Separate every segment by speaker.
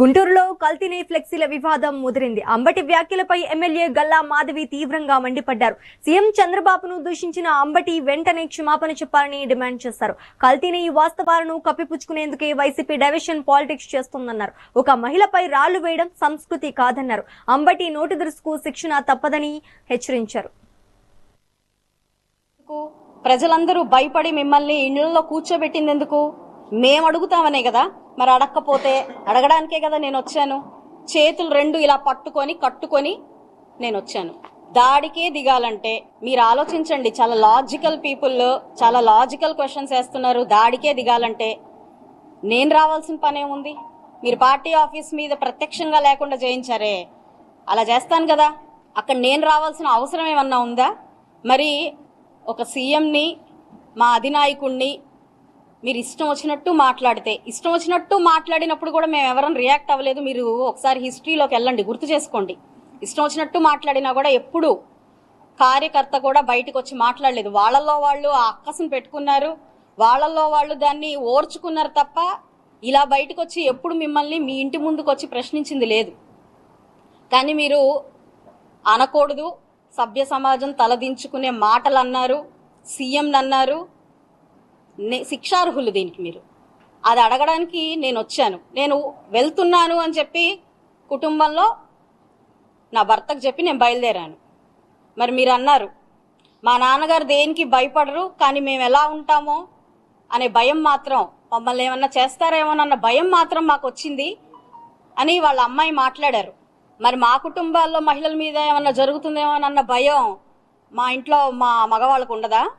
Speaker 1: గుంటూరులో కల్తీని ఫ్లెక్సీల వివాదం ముదిరింది. అంబటి వ్యాఖ్యలపై ఎమ్మెల్యే గల్లా మాధవి తీవ్రంగా మండిపడ్డారు. సీఎం చంద్రబాబును దూషించిన అంబటి వెంటనే క్షమాపణ చెప్పాలని డిమాండ్ చేశారు. కల్తీని ఈ వాస్తవాలను కప్పిపుచ్చుకునేందుకే వైసీపీ డైవర్షన్ పాలిటిక్స్ చేస్తుందన్నారు. ఒక మహిళపై రాళ్ళు వేయడం సంస్కృతి కాదన్నారు. అంబటి నోటి దురుసుకు శిక్షణ తప్పదని హెచ్చరించారు.
Speaker 2: ప్రజలందరూ భయపడి మిమ్మల్ని ఇళ్ళలో కూర్చోబెట్టిందెందుకు? మేము అడుగుతామనే కదా? మరి అడగకపోతే అడగడానికే కదా నేను వచ్చాను? చేతులు రెండు ఇలా పట్టుకొని కట్టుకొని నేను వచ్చాను. దాడికే దిగాలంటే మీరు ఆలోచించండి చాలా లాజికల్ పీపుల్ చాలా లాజికల్ క్వశ్చన్స్ వేస్తున్నారు. దాడికే దిగాలంటే నేను రావాల్సిన పనే ఉంది మీరు పార్టీ ఆఫీస్ మీద ప్రత్యక్షంగా లేకుండా చేయించారే అలా చేస్తాను కదా. అక్కడ నేను రావాల్సిన అవసరం ఏమన్నా ఉందా? మరి ఒక సీఎంని మా అధినాయకుణ్ణి మీరు ఇష్టం వచ్చినట్టు మాట్లాడితే ఇష్టం వచ్చినట్టు మాట్లాడినప్పుడు కూడా మేము ఎవరైనా రియాక్ట్ అవ్వలేదు. మీరు ఒకసారి హిస్టరీలోకి వెళ్ళండి గుర్తు చేసుకోండి. ఇష్టం వచ్చినట్టు మాట్లాడినా కూడా ఎప్పుడు కార్యకర్త కూడా బయటకు వచ్చి మాట్లాడలేదు. వాళ్ళల్లో వాళ్ళు ఆ అక్కసును పెట్టుకున్నారు. వాళ్ళల్లో వాళ్ళు దాన్ని ఓర్చుకున్నారు తప్ప ఇలా బయటకు వచ్చి ఎప్పుడు మిమ్మల్ని మీ ఇంటి ముందుకు వచ్చి ప్రశ్నించింది లేదు. కానీ మీరు అనకూడదు. సభ్య సమాజం తలదించుకునే మాటలు అన్నారు సీఎంని అన్నారు నే- శిక్షార్హులు దీనికి మీరు. అది అడగడానికి నేను వచ్చాను. నేను వెళ్తున్నాను అని చెప్పి కుటుంబంలో నా భర్తకు చెప్పి నేను బయలుదేరాను. మరి మీరు అన్నారు మా నాన్నగారు దేనికి భయపడరు కానీ మేము ఎలా ఉంటామో అనే భయం మాత్రం మమ్మల్ని ఏమన్నా చేస్తారేమోనన్న భయం మాత్రం మాకు వచ్చింది అని వాళ్ళ అమ్మాయి మాట్లాడారు. మరి మా కుటుంబాల్లో మహిళల మీద ఏమన్నా జరుగుతుందేమోనన్న భయం మా ఇంట్లో మా మగవాళ్ళకు ఉండదా?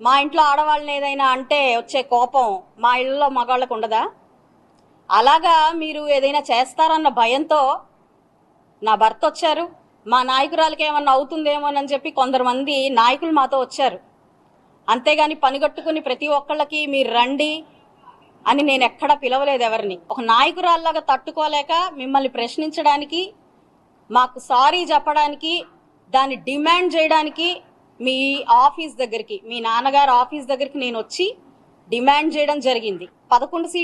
Speaker 2: మా ఇంట్లో ఆడవాళ్ళని ఏదైనా అంటే వచ్చే కోపం మా ఇళ్ళలో మగవాళ్ళకు ఉండదా? అలాగా మీరు ఏదైనా చేస్తారన్న భయంతో నా భర్త వచ్చారు. మా నాయకురాలకి ఏమన్నా అవుతుందేమోనని చెప్పి కొందరు మంది నాయకులు మాతో వచ్చారు. అంతేగాని పనిగట్టుకుని ప్రతి ఒక్కళ్ళకి మీరు రండి అని నేను ఎక్కడా పిలవలేదు ఎవరిని. ఒక నాయకురాల్లాగా తట్టుకోలేక మిమ్మల్ని ప్రశ్నించడానికి మాకు సారీ చెప్పడానికి దాన్ని డిమాండ్ చేయడానికి మీ ఆఫీస్ దగ్గరికి మీ నాన్నగారు ఆఫీస్ దగ్గరికి నేను వచ్చి డిమాండ్ చేయడం జరిగింది. పదకొండు సీట్